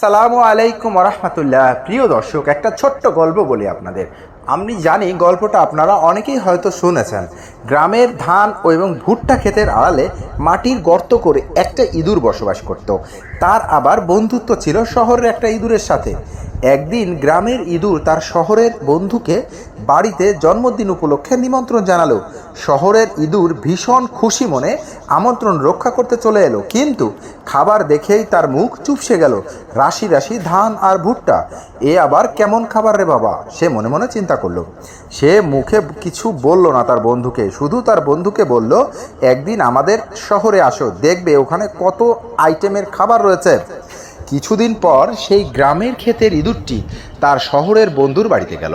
সালামু আলাইকুম রহমতুল্লাহ প্রিয় দর্শক, একটা ছোট্ট গল্প বলি আপনাদের। আমি জানি গল্পটা আপনারা অনেকেই হয়তো শুনেছেন। গ্রামের ধান ও এবং ভুট্টা ক্ষেতের আড়ালে মাটির গর্ত করে একটা ইঁদুর বসবাস করত। তার আবার বন্ধুত্ব ছিল শহরের একটা ইঁদুরের সাথে। একদিন গ্রামের ইঁদুর তার শহরের বন্ধুকে বাড়িতে জন্মদিন উপলক্ষে নিমন্ত্রণ জানালো। শহরের ইঁদুর ভীষণ খুশি মনে আমন্ত্রণ রক্ষা করতে চলে এলো, কিন্তু খাবার দেখেই তার মুখ চুপসে গেল। রাশি রাশি ধান আর ভুট্টা, এ আবার কেমন খাবার রে বাবা? সে মনে মনে চিন্তা করল। সে মুখে কিছু বলল না তার বন্ধুকে, শুধু তার বন্ধুকে বলল, একদিন আমাদের শহরে আসো, দেখবে ওখানে কত আইটেমের খাবার রয়েছে। কিছুদিন পর সেই গ্রামের ক্ষেতের ইঁদুরটি তার শহরের বন্ধুর বাড়িতে গেল।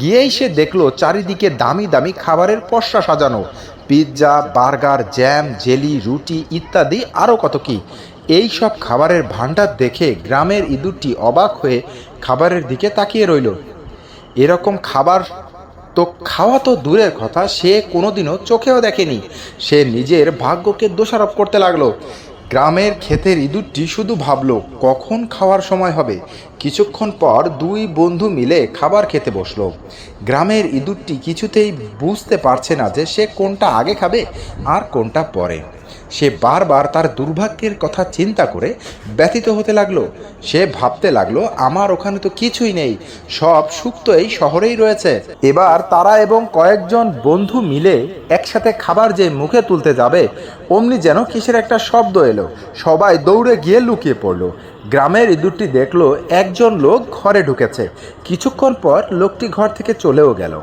গিয়েই সে দেখল চারিদিকে দামি দামি খাবারের পসরা সাজানো। পিৎজা, বার্গার, জ্যাম, জেলি, রুটি ইত্যাদি আরও কত কি। এই সব খাবারের ভাণ্ডার দেখে গ্রামের ইঁদুরটি অবাক হয়ে খাবারের দিকে তাকিয়ে রইল। এরকম খাবার তো খাওয়া তো দূরের কথা, সে কোনোদিনও চোখেও দেখেনি। সে নিজের ভাগ্যকে দোষারোপ করতে লাগল। গ্রামের ক্ষেতের ইঁদুরটি শুধু ভাবল, কখন খাওয়ার সময় হবে? কিছুক্ষণ পর দুই বন্ধু মিলে খাবার খেতে বসল। গ্রামের ইঁদুরটি কিছুতেই বুঝতে পারছে না যে সে কোনটা আগে খাবে আর কোনটা পরে। সে বারবার তার দুর্ভাগ্যের কথা চিন্তা করে ব্যথিত হতে লাগল। সে ভাবতে লাগল, আমার ওখানে তো কিছুই নেই। সব সুখ তো এই শহরেই রয়েছে। এবার তারা এবং কয়েকজন বন্ধু মিলে একসাথে খাবার যে মুখে তুলতে যাবে, অমনি যেন কিসের একটা শব্দ এলো। সবাই দৌড়ে গিয়ে লুকিয়ে পড়ল। গ্রামের ইঁদুরটি দেখল, একজন লোক ঘরে ঢুকেছে। কিছুক্ষণ পর লোকটি ঘর থেকে চলেও গেল।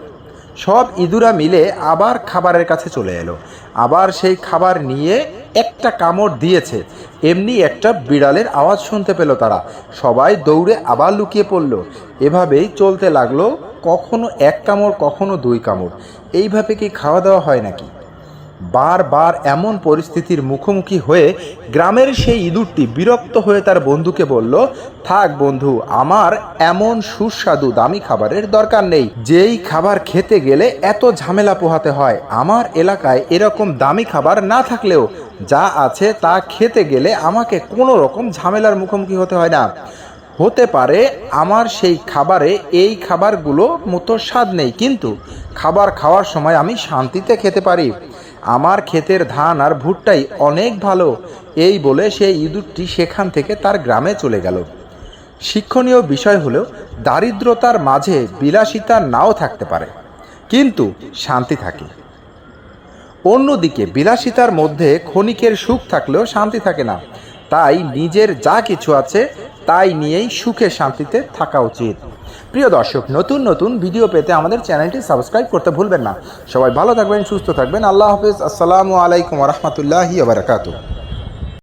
সব ইঁদুরা মিলে আবার খাবারের কাছে চলে এলো। আবার সেই খাবার নিয়ে একটা কামড় দিয়েছে। এমনি একটা বিড়ালের আওয়াজ শুনতে পেল তারা। সবাই দৌড়ে আবার লুকিয়ে পড়ল। এভাবেই চলতে লাগল কখনো এক কামড়, কখনো দুই কামড়। এইভাবে কি খাওয়া দাওয়া হয় নাকি? বারবার এমন পরিস্থিতির মুখোমুখি হয়ে গ্রামের সেই ইঁদুরটি বিরক্ত হয়ে তার বন্ধুকে বলল, থাক বন্ধু, আমার এমন সুস্বাদু দামি খাবারের দরকার নেই। যেই খাবার খেতে গেলে এত ঝামেলা পোহাতে হয়। আমার এলাকায় এরকম দামি খাবার না থাকলেও যা আছে তা খেতে গেলে আমাকে কোনো রকম ঝামেলার মুখোমুখি হতে হয় না। হতে পারে আমার সেই খাবারে এই খাবারগুলো মতো স্বাদ নেই, কিন্তু খাবার খাওয়ার সময় আমি শান্তিতে খেতে পারি। আমার ক্ষেতের ধান আর ভুট্টাই অনেক ভালো। এই বলে সেই ইঁদুরটি সেখান থেকে তার গ্রামে চলে গেল। শিক্ষণীয় বিষয় হলো দারিদ্রতার মাঝে বিলাসিতা নাও থাকতে পারে, কিন্তু শান্তি থাকে। অন্যদিকে বিলাসিতার মধ্যে ক্ষণিকের সুখ থাকলেও শান্তি থাকে না। তাই নিজের যা কিছু আছে, তাই নিয়েই সুখে শান্তিতে থাকা উচিত। প্রিয় দর্শক, নতুন নতুন ভিডিও পেতে আমাদের চ্যানেলটি সাবস্ক্রাইব করতে ভুলবেন না। সবাই ভালো থাকবেন, সুস্থ থাকবেন। আল্লাহ হাফিজ। আসসালামু আলাইকুম রহমতুল্লাহি বারকাতু